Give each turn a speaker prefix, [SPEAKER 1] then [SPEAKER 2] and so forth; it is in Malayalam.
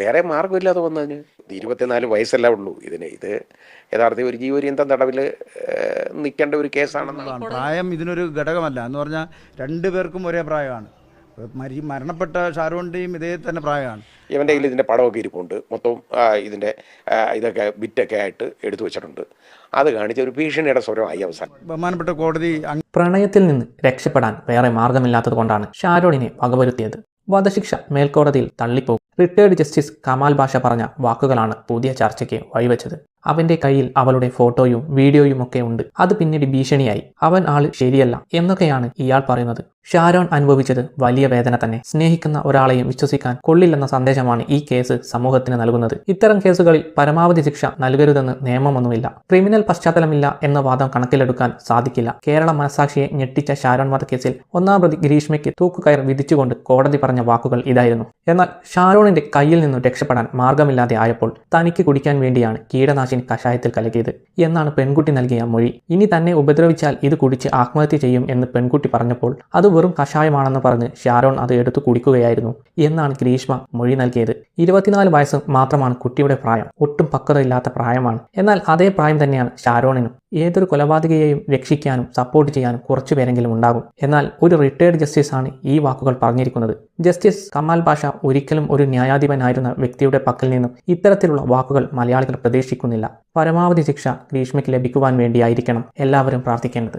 [SPEAKER 1] വേറെ മാർഗമില്ലാതെ വന്നതിന് ഇരുപത്തിനാല് വയസ്സല്ല ഉള്ളൂ. ഇതിന് ഇത് യഥാർത്ഥത്തിൽ ഒരു ജീവപര്യന്തം തടവിൽ നിൽക്കേണ്ട ഒരു കേസാണെന്നാണ്.
[SPEAKER 2] പ്രായം ഇതിനൊരു ഘടകമല്ല. എന്ന് പറഞ്ഞാൽ രണ്ടു പേർക്കും ഒരേ പ്രായമാണ്. മരി മരണപ്പെട്ട ഷാരോണിന്റെയും ഇതേ തന്നെ പ്രായമാണ്.
[SPEAKER 1] ഇവന്റെ കയ്യിൽ ഇതിന്റെ പടമൊക്കെ ഇരിപ്പുണ്ട്. മൊത്തം ഇതിന്റെ ഇതൊക്കെ ബിറ്റൊക്കെ ആയിട്ട് എടുത്തു വെച്ചിട്ടുണ്ട്. അത് കാണിച്ച ഒരു ഭീഷണിയുടെ സ്വരമായി അവസാനം.
[SPEAKER 2] ബഹുമാനപ്പെട്ട കോടതി
[SPEAKER 3] പ്രണയത്തിൽ നിന്ന് രക്ഷപ്പെടാൻ വേറെ മാർഗമില്ലാത്തത് കൊണ്ടാണ് ഷാരോണിനെ വകവരുത്തിയത്. വധശിക്ഷ മേൽക്കോടതിയിൽ തള്ളിപ്പോകും. റിട്ടയർഡ് ജസ്റ്റിസ് കമാൽ ഭാഷ പറഞ്ഞ വാക്കുകളാണ് പുതിയ ചർച്ചയ്ക്ക് വഴിവെച്ചത്. അവന്റെ കയ്യിൽ അവളുടെ ഫോട്ടോയും വീഡിയോയും ഒക്കെ ഉണ്ട്. അത് പിന്നീട് ഭീഷണിയായി. അവൻ ആൾ ശരിയല്ല എന്നൊക്കെയാണ് ഇയാൾ പറയുന്നത്. ഷാരോൺ അനുഭവിച്ചത് വലിയ വേദന തന്നെ. സ്നേഹിക്കുന്ന ഒരാളെയും വിശ്വസിക്കാൻ കൊള്ളില്ലെന്ന സന്ദേശമാണ് ഈ കേസ് സമൂഹത്തിന് നൽകുന്നത്. ഇത്തരം കേസുകളിൽ പരമാവധി ശിക്ഷ നൽകരുതെന്ന് നിയമമൊന്നുമില്ല. ക്രിമിനൽ പശ്ചാത്തലമില്ല എന്ന വാദം കണക്കിലെടുക്കാൻ സാധിക്കില്ല. കേരള മനസാക്ഷിയെ ഞെട്ടിച്ച ഷാരോൺ വധക്കേസിൽ ഒന്നാം പ്രതി ഗ്രീഷ്മയ്ക്ക് തൂക്കുകയർ വിധിച്ചുകൊണ്ട് കോടതി പറഞ്ഞ വാക്കുകൾ ഇതായിരുന്നു. എന്നാൽ ഷാരോണിന്റെ കയ്യിൽ നിന്നും രക്ഷപ്പെടാൻ മാർഗമില്ലാതെ ആയപ്പോൾ തനിക്ക് കുടിക്കാൻ വേണ്ടിയാണ് കീടനാശിനി കഷായത്തിൽ കലക്കിയത് എന്നാണ് പെൺകുട്ടി നൽകിയ മൊഴി. ഇനി തന്നെ ഉപദ്രവിച്ചാൽ ഇത് കുടിച്ച് ആത്മഹത്യ ചെയ്യും എന്ന് പെൺകുട്ടി പറഞ്ഞപ്പോൾ അത് വെറും കഷായമാണെന്ന് പറഞ്ഞ് ഷാരോൺ അത് എടുത്തു കുടിക്കുകയായിരുന്നു. എന്നാണ് ഗ്രീഷ്മ മൊഴി നൽകിയത്. ഇരുപത്തിനാല് വയസ്സ് മാത്രമാണ് കുട്ടിയുടെ പ്രായം. ഒട്ടും പക്വതയില്ലാത്ത പ്രായമാണ്. എന്നാൽ അതേ പ്രായം തന്നെയാണ് ഷാരോണിനും. ഏതൊരു കൊലപാതകയെയും രക്ഷിക്കാനും സപ്പോർട്ട് ചെയ്യാനും കുറച്ചു പേരെങ്കിലും ഉണ്ടാകും. എന്നാൽ ഒരു റിട്ടയർഡ് ജസ്റ്റിസ് ആണ് ഈ വാക്കുകൾ പറഞ്ഞിരിക്കുന്നത്. ജസ്റ്റിസ് കമാൽ ഭാഷ ഒരിക്കലും ഒരു ന്യായാധിപനായിരുന്ന വ്യക്തിയുടെ പക്കൽ നിന്നും ഇത്തരത്തിലുള്ള വാക്കുകൾ മലയാളികൾ പ്രതീക്ഷിക്കുന്നില്ല. പരമാവധി ശിക്ഷ ഗ്രീഷ്മയ്ക്ക് ലഭിക്കുവാൻ വേണ്ടിയായിരിക്കണം എല്ലാവരും പ്രാർത്ഥിക്കേണ്ടത്.